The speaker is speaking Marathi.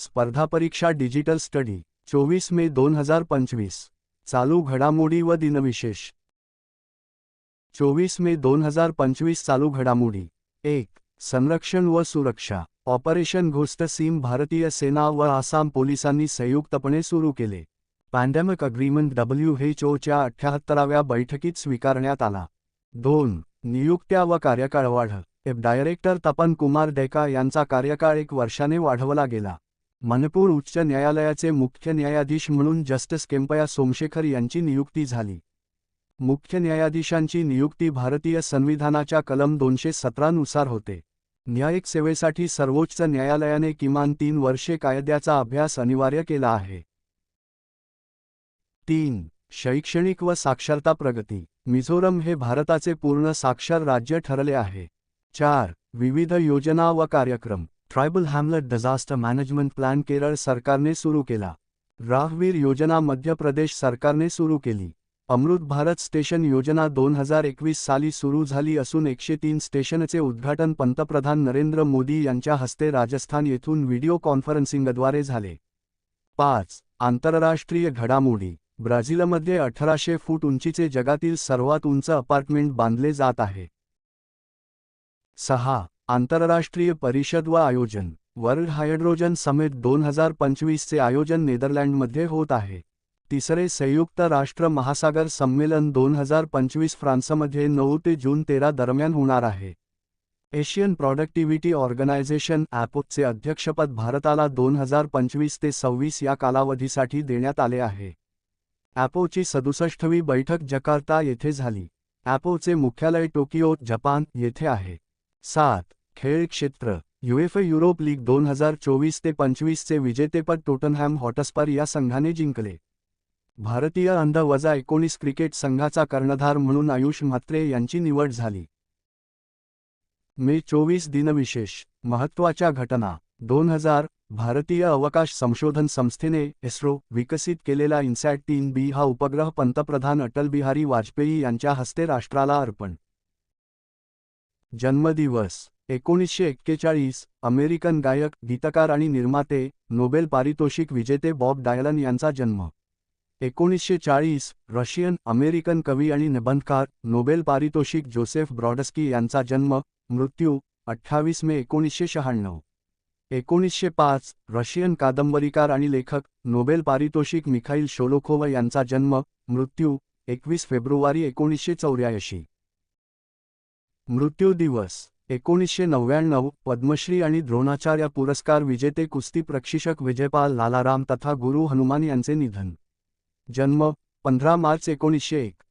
स्पर्धा परीक्षा डिजिटल स्टडी चोवीस मे दोन हजार पंचवीस. चालू घडामोडी व दिनविशेष. चोवीस मे दोन हजार पंचवीस चालू घडामोडी. एक संरक्षण व सुरक्षा. ऑपरेशन घोस्ट सीम भारतीय सेना व आसाम पोलिसांनी संयुक्तपणे सुरू केले. पॅन्डेमिक अग्रीमेंट डब्ल्यू एच ओच्या अठ्ठ्याहत्तराव्या बैठकीत स्वीकारण्यात आला. दोन नियुक्त्या व कार्यकाळ वाढ. एफ डायरेक्टर तपन कुमार डेका यांचा कार्यकाळ एक वर्षाने वाढवला गेला. मणिपूर उच्च न्यायालयाचे मुख्य न्यायाधीश म्हणून जस्टिस केम्पया सोमशेखर यांची नियुक्ती झाली. मुख्य न्यायाधीशांची नियुक्ती भारतीय संविधानाच्या कलम दोनशे सतरानुसार होते. न्यायिक सेवेसाठी सर्वोच्च न्यायालयाने किमान तीन वर्षे कायद्याचा अभ्यास अनिवार्य केला आहे. तीन. शैक्षणिक व साक्षरता प्रगती. मिझोरम हे भारताचे पूर्ण साक्षर राज्य ठरले आहे. चार. विविध योजना व कार्यक्रम. Tribal hamlet disaster management plan Kerala सरकारने सुरू केला. राहवीर योजना मध्य प्रदेश सरकारने सुरू केली. अमृत भारत स्टेशन योजना दोन हजार एकवीस साली सुरू झाली असून एकशे तीन स्टेशनचे उद्घाटन पंतप्रधान नरेंद्र मोदी यांच्या हस्ते राजस्थान येथून व्हिडिओ कॉन्फरन्सिंगद्वारे झाले. पाच. आंतरराष्ट्रीय घडामोडी. ब्राझीलमध्ये अठराशे फूट उंचीचे जगातील सर्वात उंच अपार्टमेंट बांधले जात आहे. सहा. आंतरराष्ट्रीय परिषद व आयोजन. वर्ल्ड हायड्रोजन समिट दोन हजार पंचवीसचे आयोजन नेदरलँडमध्ये होत आहे. तिसरे संयुक्त राष्ट्र महासागर संमेलन दोन हजार पंचवीस फ्रान्समध्ये नऊ ते जून तेरा दरम्यान होणार आहे. एशियन प्रॉडक्टिव्हिटी ऑर्गनायझेशन ॲपोचे अध्यक्षपद भारताला दोन हजार पंचवीस ते सव्वीस या कालावधीसाठी देण्यात आले आहे. ॲपोची सदुसष्टवी बैठक जकार्ता येथे झाली. ॲपोचे मुख्यालय टोकियो जपान येथे आहे. सात खेळ क्षेत्र युएफए युरोप लीग दोन हजार चोवीस ते पंचवीसचे विजेतेपद टोटनहॅम हॉटस्पर या संघाने जिंकले. भारतीय अंध वजा एकोणीस क्रिकेट संघाचा कर्णधार म्हणून आयुष म्हात्रे यांची निवड झाली. मे चोवीस दिनविशेष महत्त्वाच्या घटना दोन हजार भारतीय अवकाश संशोधन संस्थेने इस्रो विकसित केलेला इन्सॅट तीन बी हा उपग्रह पंतप्रधान अटल बिहारी वाजपेयी यांच्या हस्ते राष्ट्राला अर्पण. जन्मदिवस एकोणीसशे एक्केचाळीस अमेरिकन गायक गीतकार आणि निर्माते नोबेल पारितोषिक विजेते बॉब डायलन यांचा जन्म. एकोणीसशे चाळीस रशियन अमेरिकन कवी आणि निबंधकार नोबेल पारितोषिक जोसेफ ब्रॉडस्की यांचा जन्म मृत्यू अठ्ठावीस मे एकोणीसशे शहाण्णव. एकोणीसशे पाच रशियन कादंबरीकार आणि लेखक नोबेल पारितोषिक मिखाईल शोलोखोव यांचा जन्म मृत्यू एकवीस फेब्रुवारी एकोणीसशे चौऱ्याऐंशी. मृत्यू दिवस एकोणीसशे नव्याण्णव पद्मश्री आणि द्रोणाचार्य पुरस्कार विजेते कुस्ती प्रशिक्षक विजयपाल लालाराम तथा गुरु हनुमान यांचे निधन. जन्म पंधरा मार्च एकोणीसशे एक.